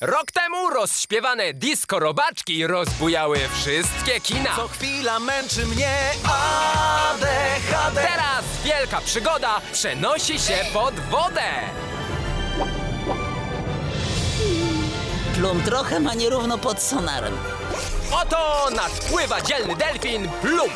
Rok temu rozśpiewane disco robaczki rozbujały wszystkie kina. Co chwila męczy mnie ADHD. Teraz wielka przygoda przenosi się pod wodę. Plum trochę ma nierówno pod sonarem. Oto nadpływa dzielny delfin Plum.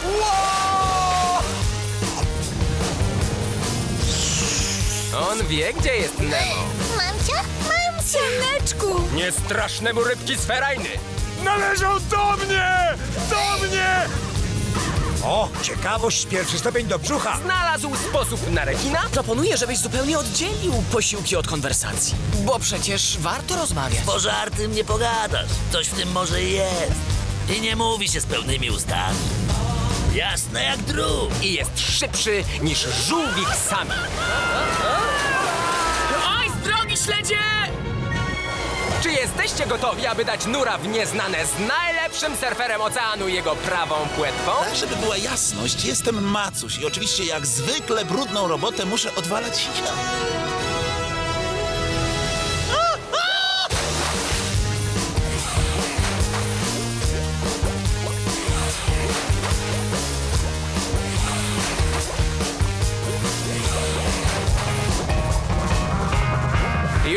On wie, gdzie jest Nemo. Mamcia? Mamcia! Syneczku! Niestrasznemu rybki sferajny. Należą do mnie! Do mnie! O, ciekawość, pierwszy stopień do brzucha. Znalazł sposób na rekina? Proponuję, żebyś zupełnie oddzielił posiłki od konwersacji. Bo przecież warto rozmawiać. Bo żartym nie pogadasz. Coś w tym może jest. I nie mówi się z pełnymi ustami. Jasne jak drób. I jest szybszy niż żółwik sami. Śledzie! Czy jesteście gotowi, aby dać nura w nieznane z najlepszym surferem oceanu jego prawą płetwą? Tak, żeby była jasność, jestem Macuś i oczywiście jak zwykle brudną robotę muszę odwalać ja.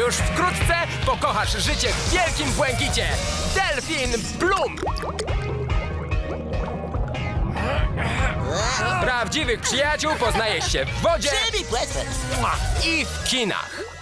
Już wkrótce pokochasz życie w wielkim błękicie. Delfin Plum! Prawdziwych przyjaciół poznaje się w wodzie płetwę. i w kinach.